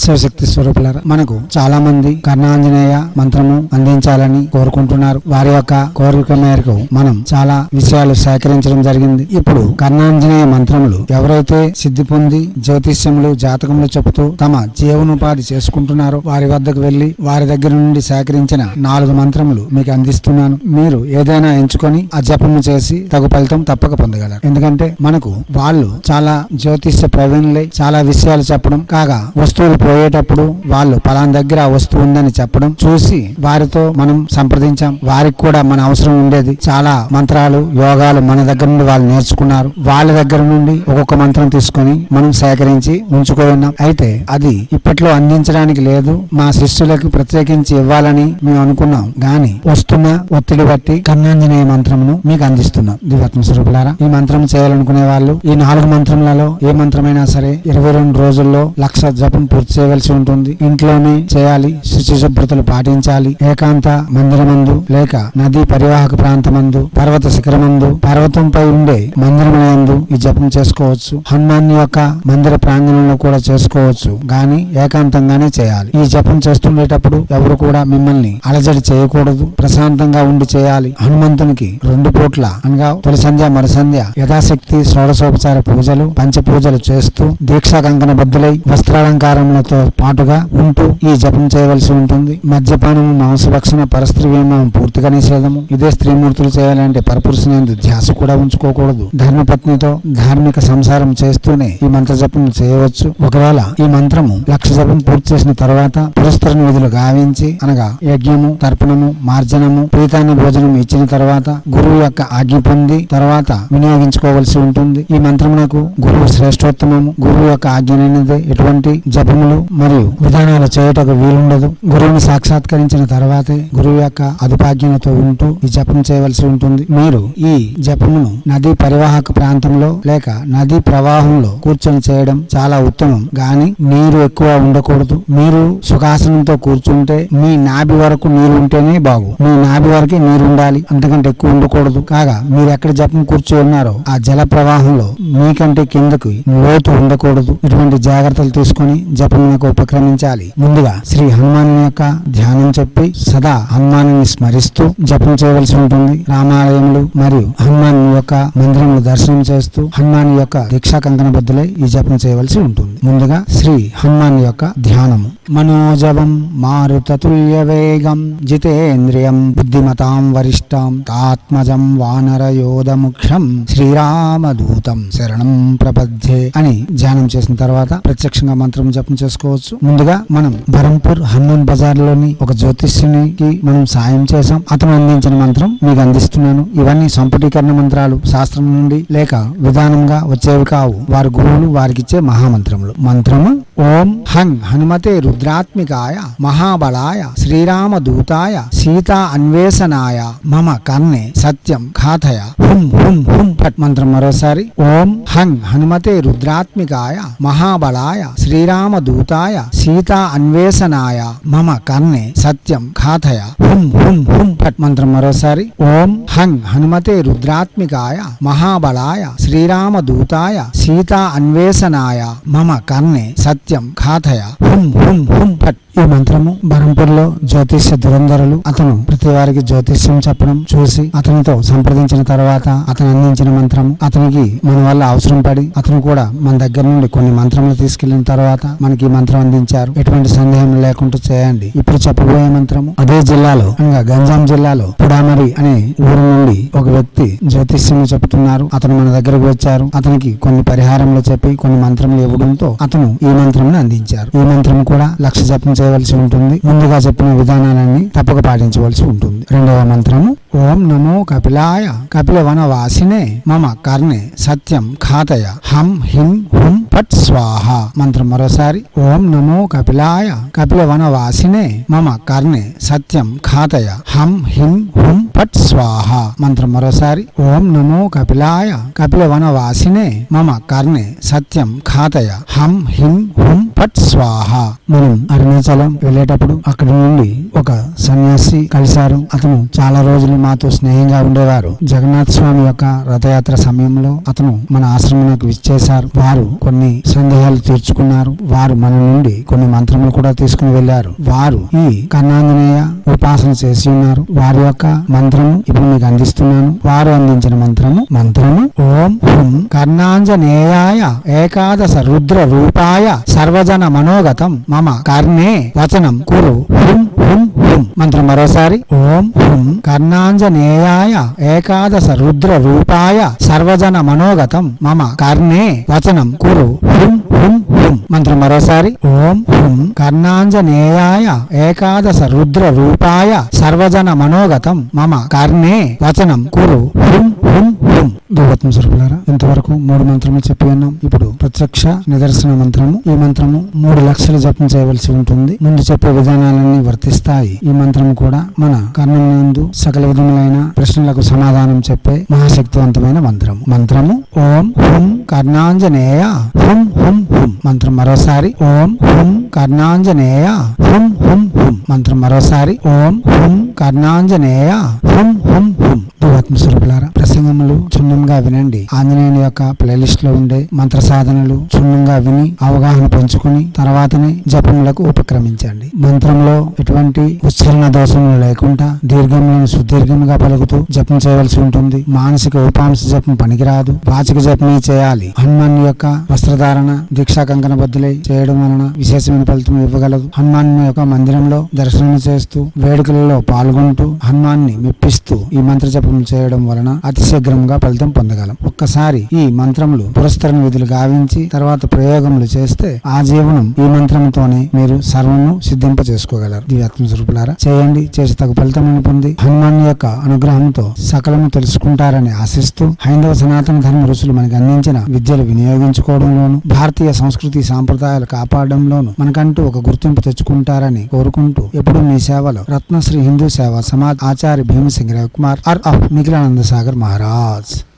శివశక్తి స్వరూపులారా మనకు చాలా మంది కర్ణాంజనేయ మంత్రము అందించాలని కోరుకుంటున్నారు. వారి యొక్క కోరిక మేరకు మనం చాలా విషయాలు సేకరించడం జరిగింది. ఇప్పుడు కర్ణాంజనేయ మంత్రములు ఎవరైతే సిద్ధి పొంది జ్యోతిష్యములు జాతకములు చెబుతూ తమ జీవనోపాధి చేసుకుంటున్నారో వారి వద్దకు వెళ్ళి వారి దగ్గర నుండి సేకరించిన నాలుగు మంత్రములు మీకు అందిస్తున్నాను. మీరు ఏదైనా ఎంచుకొని ఆ జపము చేసి తగు ఫలితం తప్పక పొందగలరు. ఎందుకంటే మనకు వాళ్ళు చాలా జ్యోతిష్య ప్రవీణులై చాలా విషయాలు చెప్పడం కాగా వస్తువులు పోయేటప్పుడు వాళ్ళు పలాన్ దగ్గర వస్తువు ఉందని చెప్పడం చూసి వారితో మనం సంప్రదించాం. వారికి కూడా మన అవసరం ఉండేది. చాలా మంత్రాలు యోగాలు మన దగ్గర నుండి వాళ్ళు నేర్చుకున్నారు. వాళ్ళ దగ్గర నుండి ఒక్కొక్క మంత్రం తీసుకొని మనం సేకరించి ఉంచుకొని అయితే అది ఇప్పట్లో అందించడానికి లేదు. మా శిష్యులకు ప్రత్యేకించి ఇవ్వాలని మేము అనుకున్నాం. గాని వస్తున్న ఒత్తిడి బట్టి కన్నాంజనేయ మంత్రమును మీకు అందిస్తున్నాం. దివాత్మ స్వరూపులారా ఈ మంత్రం చేయాలనుకునే వాళ్ళు ఈ నాలుగు మంత్రములలో ఏ మంత్రమైనా సరే ఇరవై రెండు రోజుల్లో లక్ష జపం పూర్తి చేయవలసి ఉంటుంది. ఇంట్లోనే చేయాలి శుచి శుభ్రతలు పాటించాలి. ఏకాంత మందిరమందు లేక నదీ పరివాహక ప్రాంతమందు పర్వత శిఖరమందు పర్వతంపై ఉండే మందిరములందు ఈ జపం చేసుకోవచ్చు. హనుమాన్ యొక్క మందిర ప్రాంగణంలో కూడా చేసుకోవచ్చు. గాని ఏకాంతంగానే చేయాలి. ఈ జపం చేస్తుండేటప్పుడు ఎవరు కూడా మిమ్మల్ని అలజడి చేయకూడదు. ప్రశాంతంగా ఉండి చేయాలి. హనుమంతునికి రెండు పూట్ల అనగా తొలి సంధ్య మరుసంధ్య యథాశక్తి షోడశోపచార పూజలు పంచ పూజలు చేస్తూ దీక్షా కంకణ బద్దులై తో పాటుగా ఉంటూ ఈ జపం చేయవలసి ఉంటుంది. మద్యపానము మాంసభక్షణ పరస్త్రీ వ్యామం పూర్తిగా నిషేధము. ఇదే స్త్రీమూర్తులు చేయాలంటే పరపురుషునందు ధ్యాస కూడా ఉంచుకోకూడదు. ధర్మపత్నితో ధార్మిక సంసారం చేస్తూనే ఈ మంత్ర జపం చేయవచ్చు. ఒకవేళ ఈ మంత్రము లక్ష జపం పూర్తి చేసిన తర్వాత పురస్కరణ విధులు గావించి అనగా యజ్ఞము తర్పణము మార్జనము ప్రీతాన్న భోజనం ఇచ్చిన తర్వాత గురువు యొక్క ఆజ్ఞ పొంది తర్వాత వినియోగించుకోవలసి ఉంటుంది. ఈ మంత్రమునకు గురువు శ్రేష్టోత్తమము. గురువు యొక్క ఆజ్ఞనైనది ఎటువంటి జపములు మరియు విధానాలు చేయటకు వీలుండదు. గురువుని సాక్షాత్కరించిన తర్వాతే గురువు యొక్క అధిపాజ్ఞతో ఉంటూ ఈ జపం చేయవలసి ఉంటుంది. మీరు ఈ జపమును నదీ పరివాహక ప్రాంతంలో లేక నదీ ప్రవాహంలో కూర్చొని చేయడం చాలా ఉత్తమం. గాని నీరు ఎక్కువ ఉండకూడదు. మీరు సుఖాసనంతో కూర్చుంటే మీ నాభి వరకు నీరు ఉంటేనే బాగు. మీ నాభి వరకే నీరు ఉండాలి. అంతకంటే ఎక్కువ ఉండకూడదు. కాగా మీరు ఎక్కడ జపం కూర్చో ఉన్నారో ఆ జల ప్రవాహంలో మీకంటే కిందకి లోతు ఉండకూడదు. ఇటువంటి జాగ్రత్తలు తీసుకొని జపమునకు ఉపక్రమించాలి. ముందుగా శ్రీ హనుమాన్ యొక్క ధ్యానం చెప్పి సదా హనుమాను స్మరిస్తూ జపం చేయవలసి ఉంటుంది. రామాలయములు మరియు హనుమాన్ యొక్క మందిరములు దర్శనం చేస్తూ హనుమాన్ యొక్క దీక్షా కంకణ బద్దులై ఈ జపం చేయవలసి ఉంటుంది. ముందుగా శ్రీ హనుమాన్ యొక్క ధ్యానము. మనోజవం మారుతతుల్య వేగం జితేంద్రియం బుద్ధిమతాం వరిష్టం ఆత్మజం వానర యోధముఖ్యం శ్రీరామదూతం శరణం ప్రపద్యే అని ధ్యానం చేసిన తర్వాత ప్రత్యక్షంగా మంత్రం జపం చేసుకోవచ్చు. ముందుగా మనం బరంపూర్ హనుమాన్ బజార్లోని ఒక జ్యోతిష్యునికి మనం సాయం చేశాం. అతను అందించిన మంత్రం మీకు అందిస్తున్నాను. ఇవన్నీ సంపుటీకరణ మంత్రాలు శాస్త్రం నుండి లేక విధానంగా వచ్చేవి కావు. వారి గురువులు వారికిచ్చే మహామంత్రములు. మంత్రము ఓం హం హనుమతే రుద్రాత్మికాయ మహాబలాయ శ్రీరామ దూతాయ సీతా అన్వేషణాయ మమ కన్నే సత్యం ఖాథయ హుం హుం హుం ఫట్ మంత్రం మరోసారి. ఓం హం హనుమతే రుద్రాత్మికాయ మహాబలాయ శ్రీరామ దూతాయ సీతా అన్వేషణాయ మమ కర్ణే సత్యం ఘాతయ హుం హుం హుం ఫట్ మంత్రం మరోసారి ఓం హం హనుమతే రుద్రాత్మికాయ మహాబలాయ శ్రీరామ దూతాయ సీతా అన్వేషణాయ మమ కర్ణే సత్యం ఘాతయ హుం హుం హుం ఫట్ ఈ మంత్రము బరంపూర్లో జ్యోతిష్య ధురంధరులు అతను ప్రతి వారికి జ్యోతిష్యం చెప్పడం చూసి అతనితో సంప్రదించిన తర్వాత అతను అందించిన మంత్రం అతనికి మన వల్ల అవసరం పడి అతను కూడా మన దగ్గర నుండి కొన్ని మంత్రములు తీసుకెళ్ళిన తర్వాత మనకి ఈ మంత్రం అందించారు. ఎటువంటి సందేహం లేకుండా చేయండి. ఇప్పుడు చెప్పబోయే మంత్రము అదే జిల్లాలో అనగా గంజాం జిల్లాలో పుడామరి అనే ఊరు నుండి ఒక వ్యక్తి జ్యోతిష్యం చెప్తున్నారు అతను మన దగ్గరకు వచ్చారు. అతనికి కొన్ని పరిహారములు చెప్పి కొన్ని మంత్రములు ఇవ్వడంతో అతను ఈ మంత్రం అందించారు. ఈ మంత్రం కూడా లక్ష జపం చేయవలసి ఉంటుంది. ముందుగా చెప్పిన విధానాలన్నీ తప్పక పాటించవలసి ఉంటుంది. రెండవ మంత్రము ఓం నమో కపిలాయ కపిల వనవాసినే మమ కర్ణే సత్యం ఖాతయ హం హిం హుం ఫట్ స్వాహ. మంత్రం మరోసారి ఓం నమో కపిలాయ కపిల వనవాసినే మమ కర్ణే సత్యం ఖాతయ హం హిం హుం ఫట్ స్వాహ. మంత్రం మరోసారి ఓం నమో కపిలాయ కపిల వనవాసినే మమ కర్ణే సత్యం ఖాతయ హం హిం హుం ఫట్ స్వాహ. మనం అరుణాచల్ భద్రాచలం వెళ్ళేటప్పుడు అక్కడ నుండి ఒక సన్యాసి కలిశారు. అతను చాలా రోజులు మాతో స్నేహంగా ఉండేవారు. జగన్నాథ్ స్వామి యొక్క రథయాత్ర సమయంలో అతను మన ఆశ్రమానికి విచ్చేశారు. వారు కొన్ని సందేహాలు తీర్చుకున్నారు. వారు మన నుండి కొన్ని మంత్రములు కూడా తీసుకుని వెళ్ళారు వారు ఈ కర్ణాంజనేయ ఉపాసన చేసి ఉన్నారు. వారి యొక్క మంత్రము ఇప్పుడు మీకు అందిస్తున్నాను. వారు అందించిన మంత్రము మంత్రము ఓం హుం కర్ణాంజనేయాయ ఏకాదశ రుద్ర రూపాయ సర్వజన మనోగతం మమ కర్ణే వచనం కురు. హుం హుం హుం. మంత్రం మరోసారి. ఓం హుం. కర్ణాంజనేయాయ ఏకాదశ రుద్ర రూపాయ సర్వజన మనోగతం మమ కర్ణే. వచనం కురు. హుం హుం హుం. మంత్రం మరోసారి. ఓం హుం. కర్ణాంజనేయాయ ఏకాదశ రుద్ర రూపాయ సర్వజన మనోగతం మమ కర్ణే. వచనం కురు. హుం హుం హుం. భగవత్మ స్వరూపులారా ఇంతవరకు మూడు మంత్రములు చెప్పి ఉన్నాం. ఇప్పుడు ప్రత్యక్ష నిదర్శన మంత్రము. ఈ మంత్రము మూడు లక్షలు జపం చేయవలసి ఉంటుంది. ముందు చెప్పే విధానాలన్నీ వర్తిస్తాయి. ఈ మంత్రము కూడా మన కర్ణం నందు సకల విధములైన ప్రశ్నలకు సమాధానం చెప్పే మహాశక్తివంతమైన మంత్రము. మంత్రము ఓం హుం కర్ణాంజనేయ. హుం హుం హుం. మంత్రం మరోసారి ఓం హుం కర్ణాంజనేయ. హుం హుం హుం. మంత్రం మరోసారి ఓం హుం కర్ణాంజనేయ. హుం హుం హుం. భగవత్మ స్వరూపులారా ప్రసంగములు క్షుణ్ణంగా వినండి. ఆంజనేయుని యొక్క ప్లేలిస్ట్లో ఉండే మంత్ర సాధనలు క్షుణ్ణంగా విని అవగాహన పెంచుకుని తర్వాతనే జపములకు ఉపక్రమించండి. మంత్రంలో ఎటువంటి ఉచ్చారణ దోషములు లేకుండా దీర్ఘములను సుదీర్ఘంగా పలుకుతూ జపం చేయవలసి ఉంటుంది. మానసిక ఉపాంశ జపం పనికిరాదు. వాచిక జపమే చేయాలి. హనుమాన్ యొక్క వస్త్రధారణ దీక్షా కంకణ బద్దులై చేయడం వలన విశేషమైన ఫలితం ఇవ్వగలదు. హనుమాన్ యొక్క మందిరంలో దర్శనం చేస్తూ వేడుకలలో పాల్గొంటూ హనుమాన్ని మెప్పిస్తూ ఈ మంత్ర జపం చేయడం వలన అతి శీఘ్రంగా ఫలితం పొందగలం. ఒక్కసారి ఈ మంత్రములు పురస్కరణ విధులు గావించి తర్వాత ప్రయోగములు చేస్తే ఆ జీవనం ఈ మంత్రంతోనే మీరు సర్వము సిద్ధింప చేసుకోగలరు దివ్యాత్మ స్వరూపులారా చేయండి. చేసి తగు ఫలితములను పొంది హనుమాన్ యొక్క అనుగ్రహంతో సకలము తెలుసుకుంటారని ఆశిస్తూ హైందవ సనాతన ధర్మ ఋషులు మనకు అందించిన విద్యలు వినియోగించుకోవడంలోను భారతీయ సంస్కృతి సాంప్రదాయాలు కాపాడడంలోను మనకంటూ ఒక గుర్తింపు తెచ్చుకుంటారని కోరుకుంటూ ఎప్పుడు మీ సేవలో రత్నశ్రీ హిందూ సేవ సమాజ్ ఆచార్య భీమసింగ్ రవికుమార్ ఆర్ ఆఫ్ મિગલાનંદ સાગર મહારાજ.